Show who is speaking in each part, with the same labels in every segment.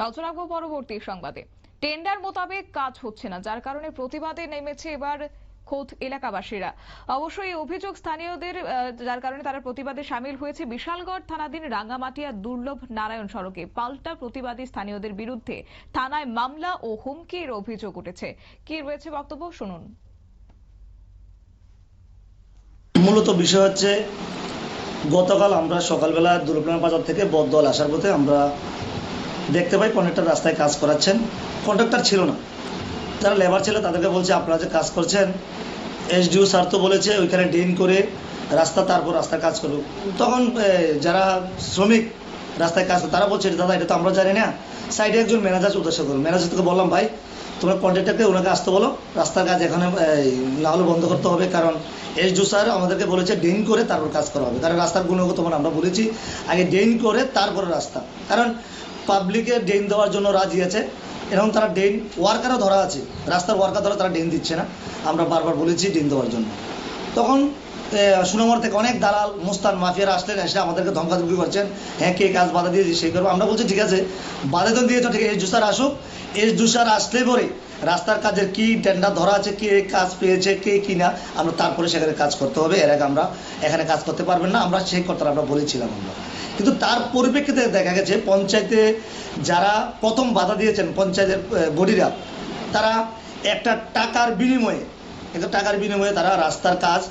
Speaker 1: নজর রাখব পরবর্তী সংবাদে। টেন্ডার মোতাবেক কাজ হচ্ছে না, যার কারণে প্রতিবাদে নেমেছে এবার খোদ এলাকাবাসীরা। অবশ্যই এই অভিযোগ স্থানীয়দের যার কারণে তারা প্রতিবাদে সামিল হয়েছে বিশালগড় থানাধীন রাঙ্গামাটিয়া দুর্লভ নারায়ণ সড়কে। পাল্টা প্রতিবাদী স্থানীয়দের বিরুদ্ধে থানায় মামলা ও হুমকির অভিযোগ উঠেছে। কি রয়েছে বক্তব্য? শুনুন।
Speaker 2: মূলত বিষয় হচ্ছে, গতকাল আমরা সকালবেলা দুর্গপ্রাণ বাজার থেকে বদল আসার পথে আমরা দেখতে পাই কন্ট্রাক্টর রাস্তায় কাজ করাচ্ছেন। কন্ট্রাক্টর ছিল না। যারা লেবার ছিল তাদেরকে বলছে, আপনারা যে কাজ করছেন, এসডিও স্যার তো বলেছে, ওইখানে ড্রেন করে রাস্তা, তারপর রাস্তার কাজ করুক তখন যারা শ্রমিক রাস্তায় কাজ তারা বলছে দাদা, এটা তো আমরা জানি না। সাইডে একজন ম্যানেজার উদ্দেশ্য করুন। ম্যানেজার থেকে বললাম, ভাই, তোমরা কন্ট্রাক্টরকে ওনাকে আসতে বলো, রাস্তার কাজ এখানে না বন্ধ করতে হবে, কারণ এসডিও স্যার আমাদেরকে বলেছে, ড্রেন করে তারপর কাজ করা হবে। কারণ রাস্তার গুণগত মান আমরা বলেছি, আগে ড্রেন করে তারপরে রাস্তা। কারণ পাবলিকের ড্রেন দেওয়ার জন্য রাজি আছে। এরকম তারা ড্রেন ওয়ার্কারও ধরা আছে। রাস্তার ওয়ার্কার ধরা তারা ড্রেন দিচ্ছে না। আমরা বারবার বলেছি ড্রেন দেওয়ার জন্য। তখন সুনামর থেকে অনেক দালাল, মুস্তান মাফিয়ারা আসলেন, এসে আমাদেরকে ধমকাধমকি করছেন। হ্যাঁ কে কাজ বাধা দিয়েছি সেই করব। আমরা বলছি, ঠিক আছে, বাধা তো দিয়েছ, ঠিক এস জুসার আসুক। এস জুসার আসলে পরে রাস্তার কাজের কি টেন্ডার ধরা আছে, কে কাজ পেয়েছে, কে কি না আমরা তারপরে সেখানে কাজ করতে হবে। এর আগে আমরা এখানে কাজ করতে পারবেন না, আমরা সেই কথাটা আমরা বলেছিলাম আমরা। কিন্তু তার পরিপ্রেক্ষিতে দেখা গেছে, পঞ্চায়েতে যারা প্রথম বাধা দিয়েছেন, পঞ্চায়েতের বডিরা, তারা একটা টাকার বিনিময়ে একটা টাকার বিনিময়ে তারা রাস্তার কাজ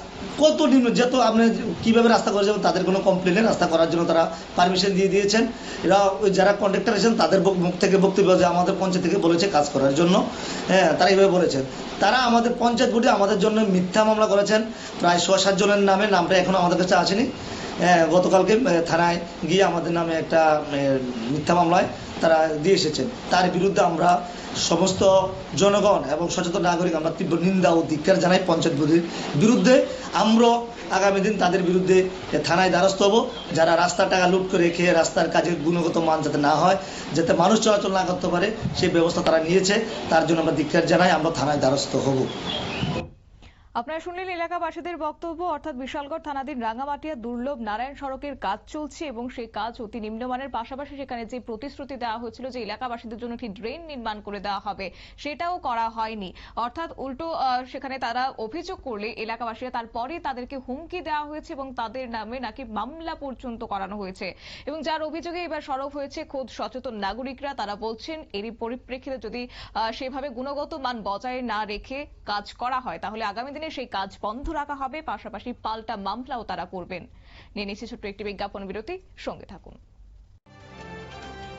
Speaker 2: কত নিম্ন যত আপনি কীভাবে রাস্তা করেছেন তাদের কোনো কমপ্লেন নেই রাস্তা করার জন্য তারা পারমিশন দিয়ে দিয়েছেন। এরা ওই যারা কন্ট্রাক্টর আছেন, তাদের মুখ থেকে বক্তব্য যে আমাদের পঞ্চায়েত থেকে বলেছে কাজ করার জন্য। হ্যাঁ তারা এইভাবে বলেছেন। তারা আমাদের পঞ্চায়েত বোর্ডে আমাদের জন্য মিথ্যা মামলা করেছেন। প্রায় ছ সাত জনের নামে নামটা এখনও আমাদের কাছে আসেনি। গতকালকে থানায় গিয়ে আমাদের নামে একটা মিথ্যা মামলায় তারা দিয়ে এসেছেন। তার বিরুদ্ধে আমরা সমস্ত জনগণ এবং সচেতন নাগরিক আমরা তীব্র নিন্দা ও ধিক্কার জানাই পঞ্চায়েত বোর্ডের বিরুদ্ধে। আমরা আগামী দিন তাদের বিরুদ্ধে থানায় দ্বারস্থ হব। যারা রাস্তার টাকা লুট করে খেয়ে রাস্তার কাজের গুণগত মান যাতে না হয়, যাতে মানুষ চলাচল না করতে পারে, সেই ব্যবস্থা তারা নিয়েছে। তার জন্য আমরা ধিক্কার জানাই, আমরা থানায় দ্বারস্থ হব।
Speaker 1: আপনারা শুনলেন এলাকাবাসীদের বক্তব্য, অর্থাৎ বিশালগড় থানাধীন রাঙ্গামাটিয়া দুর্লভ নারায়ণ সড়কের কাজ চলছে এবং সেই কাজ অতি নিম্নমানের পাশাপাশি সেখানে যে প্রতিশ্রুতি দেওয়া হয়েছিল যে এলাকাবাসীদের জন্য একটি ড্রেন নির্মাণ করে দেওয়া হবে, সেটাও করা হয়নি। অর্থাৎ উল্টো সেখানে তারা অভিযোগ করলে এলাকাবাসীরা তারপরে তাদেরকে হুমকি দেওয়া হয়েছে এবং তাদের নামে নাকি মামলা পর্যন্ত করানো হয়েছে। এবং যার অভিযোগে এবার সরব হয়েছে খোদ সচেতন নাগরিকরা, তারা বলছেন এরই পরিপ্রেক্ষিতে যদি সেভাবে গুণগত মান বজায় না রেখে কাজ করা হয়, তাহলে আগামী দিনে সেই কাজ বন্ধ রাখা হবে, পাশাপাশি পাল্টা মামলাও তারা করবেন। নিয়ে নিচ্ছে ছোট্ট একটি বিজ্ঞাপন বিরতি, সঙ্গে থাকুন।